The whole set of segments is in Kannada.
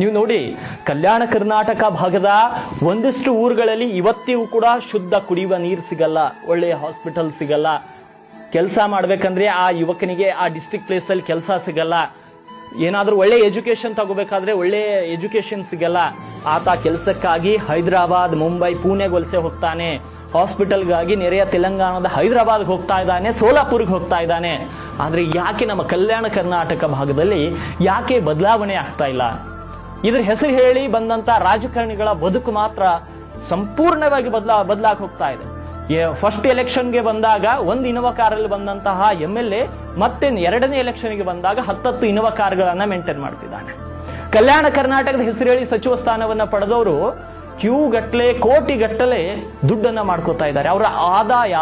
ನೀವು ನೋಡಿ, ಕಲ್ಯಾಣ ಕರ್ನಾಟಕ ಭಾಗದ ಒಂದಿಷ್ಟು ಊರುಗಳಲ್ಲಿ ಇವತ್ತಿಗೂ ಕೂಡ ಶುದ್ಧ ಕುಡಿಯುವ ನೀರು ಸಿಗಲ್ಲ, ಒಳ್ಳೆಯ ಹಾಸ್ಪಿಟಲ್ ಸಿಗಲ್ಲ. ಕೆಲಸ ಮಾಡಬೇಕಂದ್ರೆ ಆ ಯುವಕನಿಗೆ ಆ ಡಿಸ್ಟ್ರಿಕ್ಟ್ ಪ್ಲೇಸಲ್ಲಿ ಕೆಲಸ ಸಿಗಲ್ಲ. ಏನಾದರೂ ಒಳ್ಳೆ ಎಜುಕೇಶನ್ ತಗೋಬೇಕಾದ್ರೆ ಒಳ್ಳೆ ಎಜುಕೇಷನ್ ಸಿಗಲ್ಲ. ಆತ ಕೆಲಸಕ್ಕಾಗಿ ಹೈದರಾಬಾದ್, ಮುಂಬೈ, ಪುಣೆಗೆ ವಲಸೆ ಹೋಗ್ತಾನೆ. ಹಾಸ್ಪಿಟಲ್ಗಾಗಿ ನೆರೆಯ ತೆಲಂಗಾಣದ ಹೈದರಾಬಾದ್ಗೆ ಹೋಗ್ತಾ ಇದ್ದಾನೆ, ಸೋಲಾಪುರ್ಗೆ ಹೋಗ್ತಾ ಇದ್ದಾನೆ. ಆದರೆ ಯಾಕೆ ನಮ್ಮ ಕಲ್ಯಾಣ ಕರ್ನಾಟಕ ಭಾಗದಲ್ಲಿ ಯಾಕೆ ಬದಲಾವಣೆ ಆಗ್ತಾ ಇಲ್ಲ? ಇದ್ರ ಹೆಸರು ಹೇಳಿ ಬಂದಂತ ರಾಜಕಾರಣಿಗಳ ಬದುಕು ಮಾತ್ರ ಸಂಪೂರ್ಣವಾಗಿ ಬದಲಾ ಬದಲಾಗಿ ಹೋಗ್ತಾ ಇದೆ. ಫಸ್ಟ್ ಎಲೆಕ್ಷನ್ಗೆ ಬಂದಾಗ ಒಂದು ಇನೋವಾ ಕಾರಲ್ಲಿ ಬಂದಂತಹ ಎಂ ಎಲ್ ಎ ಮತ್ತೆ ಎರಡನೇ ಎಲೆಕ್ಷನ್ಗೆ ಬಂದಾಗ ಹತ್ತತ್ತು ಇನೋವಾ ಕಾರ್ಗಳನ್ನ ಮೇಂಟೈನ್ ಮಾಡ್ತಿದ್ದಾನೆ. ಕಲ್ಯಾಣ ಕರ್ನಾಟಕದ ಹೆಸರು ಹೇಳಿ ಸಚಿವ ಸ್ಥಾನವನ್ನ ಪಡೆದವರು ಕ್ಯೂ ಗಟ್ಟಲೆ ಕೋಟಿ ಗಟ್ಟಲೆ ದುಡ್ಡನ್ನ ಮಾಡ್ಕೋತಾ ಇದ್ದಾರೆ. ಅವರ ಆದಾಯ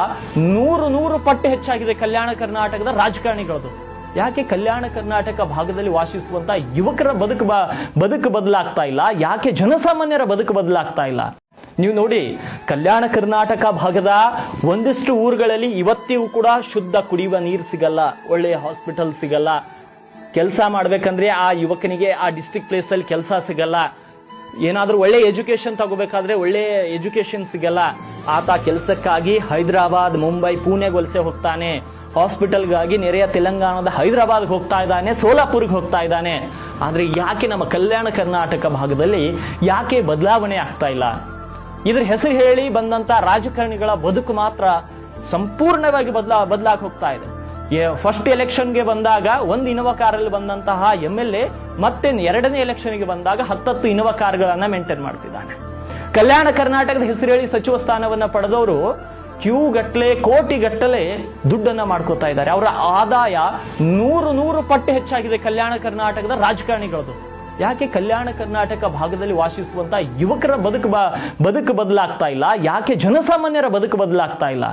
ನೂರು ನೂರು ಪಟ್ಟು ಹೆಚ್ಚಾಗಿದೆ ಕಲ್ಯಾಣ ಕರ್ನಾಟಕದ ರಾಜಕಾರಣಿಗಳದು ಯಾಕೆ ಕಲ್ಯಾಣ ಕರ್ನಾಟಕ ಭಾಗದಲ್ಲಿ ವಾಸಿಸುವಂತ ಯುವಕರ ಬದುಕು ಬದುಕು ಬದಲಾಗ್ತಾ ಇಲ್ಲ? ಯಾಕೆ ಜನಸಾಮಾನ್ಯರ ಬದುಕು ಬದಲಾಗ್ತಾ ಇಲ್ಲ? ನೀವು ನೋಡಿ, ಕಲ್ಯಾಣ ಕರ್ನಾಟಕ ಭಾಗದ ಒಂದಿಷ್ಟು ಊರುಗಳಲ್ಲಿ ಇವತ್ತಿಗೂ ಕೂಡ ಶುದ್ಧ ಕುಡಿಯುವ ನೀರು ಸಿಗಲ್ಲ, ಒಳ್ಳೆಯ ಹಾಸ್ಪಿಟಲ್ ಸಿಗಲ್ಲ. ಕೆಲಸ ಮಾಡ್ಬೇಕಂದ್ರೆ ಆ ಯುವಕನಿಗೆ ಆ ಡಿಸ್ಟ್ರಿಕ್ಟ್ ಪ್ಲೇಸಲ್ಲಿ ಕೆಲಸ ಸಿಗಲ್ಲ. ಏನಾದರೂ ಒಳ್ಳೆ ಎಜುಕೇಶನ್ ತಗೋಬೇಕಾದ್ರೆ ಒಳ್ಳೆ ಎಜುಕೇಷನ್ ಸಿಗಲ್ಲ. ಆತ ಕೆಲಸಕ್ಕಾಗಿ ಹೈದರಾಬಾದ್, ಮುಂಬೈ, ಪುಣೆಗೆ ವಲಸೆ ಹೋಗ್ತಾನೆ. ಹಾಸ್ಪಿಟಲ್ಗಾಗಿ ನೆರೆಯ ತೆಲಂಗಾಣದ ಹೈದರಾಬಾದ್ಗೆ ಹೋಗ್ತಾ ಇದ್ದಾನೆ, ಸೋಲಾಪುರ್ಗೆ ಹೋಗ್ತಾ ಇದ್ದಾನೆ. ಆದ್ರೆ ಯಾಕೆ ನಮ್ಮ ಕಲ್ಯಾಣ ಕರ್ನಾಟಕ ಭಾಗದಲ್ಲಿ ಯಾಕೆ ಬದಲಾವಣೆ ಆಗ್ತಾ ಇಲ್ಲ? ಇದ್ರ ಹೆಸರು ಹೇಳಿ ಬಂದಂತ ರಾಜಕಾರಣಿಗಳ ಬದುಕು ಮಾತ್ರ ಸಂಪೂರ್ಣವಾಗಿ ಬದಲಾ, ಬದಲಾಗಿ ಹೋಗ್ತಾ ಇದೆ. ಫಸ್ಟ್ ಎಲೆಕ್ಷನ್ಗೆ ಬಂದಾಗ ಒಂದು ಇನೋವಾ ಕಾರಲ್ಲಿ ಬಂದಂತಹ ಎಂ ಎಲ್ ಎ ಮತ್ತೆ ಎರಡನೇ ಎಲೆಕ್ಷನ್ಗೆ ಬಂದಾಗ ಹತ್ತತ್ತು ಇನೋವಾ ಕಾರ್ಗಳನ್ನ ಮೇಂಟೈನ್ ಮಾಡ್ತಿದ್ದಾನೆ. ಕಲ್ಯಾಣ ಕರ್ನಾಟಕದ ಹೆಸರು ಹೇಳಿ ಸಚಿವ ಸ್ಥಾನವನ್ನ ಪಡೆದವರು ಕ್ಯೂ ಗಟ್ಟಲೆ ಕೋಟಿ ಗಟ್ಟಲೆ ದುಡ್ಡನ್ನ ಮಾಡ್ಕೋತಾ ಇದ್ದಾರೆ. ಅವರ ಆದಾಯ ನೂರು ನೂರು ಪಟ್ಟು ಹೆಚ್ಚಾಗಿದೆ ಕಲ್ಯಾಣ ಕರ್ನಾಟಕದ ರಾಜಕಾರಣಿಗಳದು ಯಾಕೆ ಕಲ್ಯಾಣ ಕರ್ನಾಟಕ ಭಾಗದಲ್ಲಿ ವಾಸಿಸುವಂತ ಯುವಕರ ಬದುಕು ಬದುಕು ಬದಲಾಗ್ತಾ ಇಲ್ಲ? ಯಾಕೆ ಜನಸಾಮಾನ್ಯರ ಬದುಕು ಬದಲಾಗ್ತಾ ಇಲ್ಲ?